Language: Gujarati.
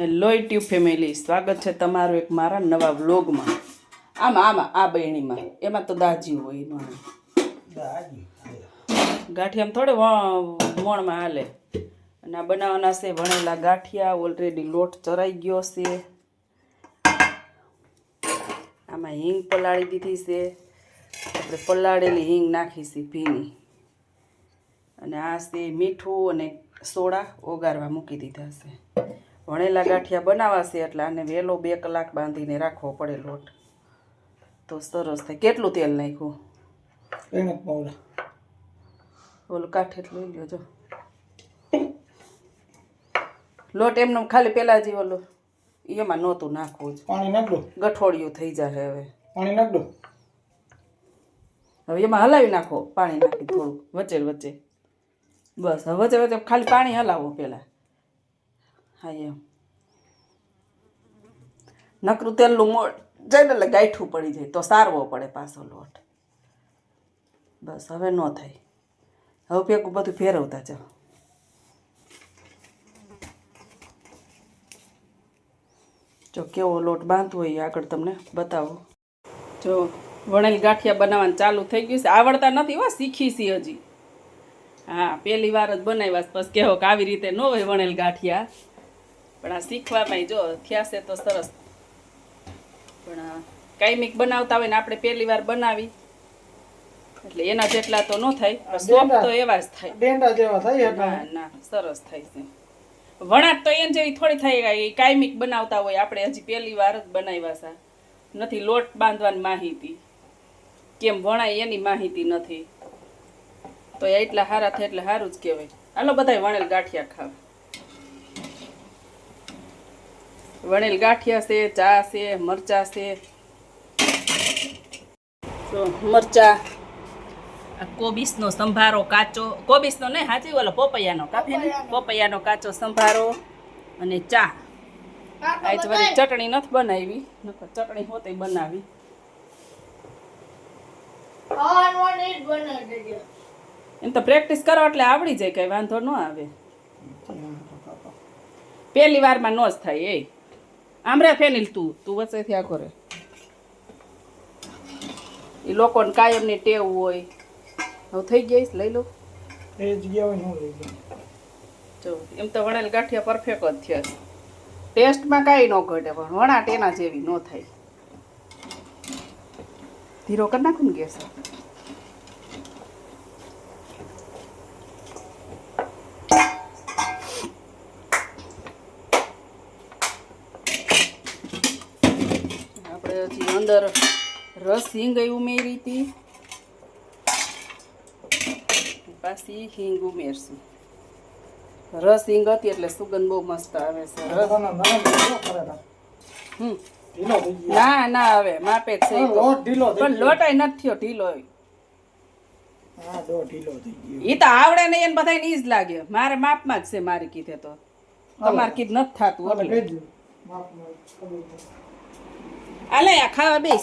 હેલો યુટ્યુબ ફેમિલી, સ્વાગત છે તમારું એક મારા નવા વ્લોગમાં. આમાં આમાં, આ બહેણીમાં. એમાં તો દાજી હોય એનો ગાંઠિયામાં થોડે વ- વણમાં હાલે. અને આ બનાવવાના છે વણેલા ગાંઠિયા ઓલરેડી લોટ ચરાઈ ગયો છે. આમાં હિંગ પલાળી દીધી છે. આપણે પલાળેલી હિંગ નાખી છે ભીની. અને આ છે મીઠું અને સોડા ઓગારવા મૂકી દીધા છે. વણેલા ગાંઠિયા બનાવાશે એટલે આને વહેલો બે કલાક બાંધીને રાખવો પડે લોટ. તો સરસ થાય. કેટલું તેલ નાખ્યું? ઓલું કાઠ કાઠે લઈ જો. લોટ એમનો ખાલી પેલા જે ઓલો એમાં નહોતું નાખવું જ. પાણી નાખ ગઠોડિયું થઈ જાય હવે. પાણી નાખ હવે એમાં હલાવી નાખો. પાણી નાખી થોડું વચ્ચે વચ્ચે. બસ હવે વચ્ચે વચ્ચે ખાલી પાણી હલાવો પહેલાં હા એમ નકરું તેલનું મોડ જાય એટલે ગાંઠું પડી જાય તો સારવો પડે પાછો લોટ. બસ હવે ન થાય. હવે ભેગું બધું ફેરવતા જાઓ. જો કેવો લોટ બાંધવો હોય આગળ તમને બતાવો. જો વણેલ ગાંઠિયા બનાવવાનું ચાલુ થઈ ગયું છે. આવડતા નથી હો, શીખી છે હજી. હા, પહેલી વાર જ બનાવ્યા. પછી કહેવો કે આવી રીતે ન હોય વણેલ ગાંઠિયા. પણ આ શીખવામાં જો થયા છે તો સરસ. પણ કાયમિક બનાવતા હોય ને આપણે પહેલી વાર બનાવી એટલે એના જેટલા તો ન થાય પણ તો એવા જ થાય. ડેંડા જેવા થાય ના ના સરસ થાય છે. વણાટ તો એમ જેવી થોડી થાય કાયમિક બનાવતા હોય આપણે હજી પહેલી વાર જ બનાવ્યા છે. નથી લોટ બાંધવાની માહિતી. કેમ વણાય એની માહિતી નથી. તો એટલા સારા થાય એટલે સારું જ કહેવાય. હાલો બધાય વણેલ ગાંઠિયા ખાવા. વણેલ ગાંઠિયા છે ચા છે મરચા છે. તો મરચા. કોબીસનો સંભારો કાચો કોબીસનો નહીં સાચી ઓલો પોપૈયાનો કાફી ને? પોપૈયાનો. કાચો સંભારો અને ચા. આજ વળી ચટણી નથી બનાવી નકર ચટણી હોતે બનાવી. એમ તો પ્રેક્ટિસ કરો એટલે આવડી જાય કઈ વાંધો ન આવે. પહેલી વારમાં ન જ થાય એ. આમ રે ફેનિલ તું. તું વચ્ચેથી આ કરે એ લોકોને કાયમની ટેવ હોય. હવે થઈ ગઈ લઈ લો. એ જગ્યા હોય હું લઈ જો એમ તો વણેલ ગાંઠિયા પરફેક્ટ જ થયા ટેસ્ટમાં કાંઈ ન ઘટે પણ વણાટ એના જેવી ન થાય. ધીરો કરી નાખું ને ગેસ. હજી અંદર રસ હિંગ ઉમેરી હતી. પાછી હિંગ ઉમેરશું. રસ હિંગ હતી એટલે સુગંધ બહુ મસ્ત આવે છે. હમ. ના ના હવે માપે જ છે પણ લોટાય નથી થયો ઢીલો ઈ તો આવડે નહીં એને બધાને ઈ જ લાગે. મારે માપમાં જ છે મારી કીધે તો. તમારે કીધ નથી થતું એટલે. પડે. આલે આ ખાવા બેસ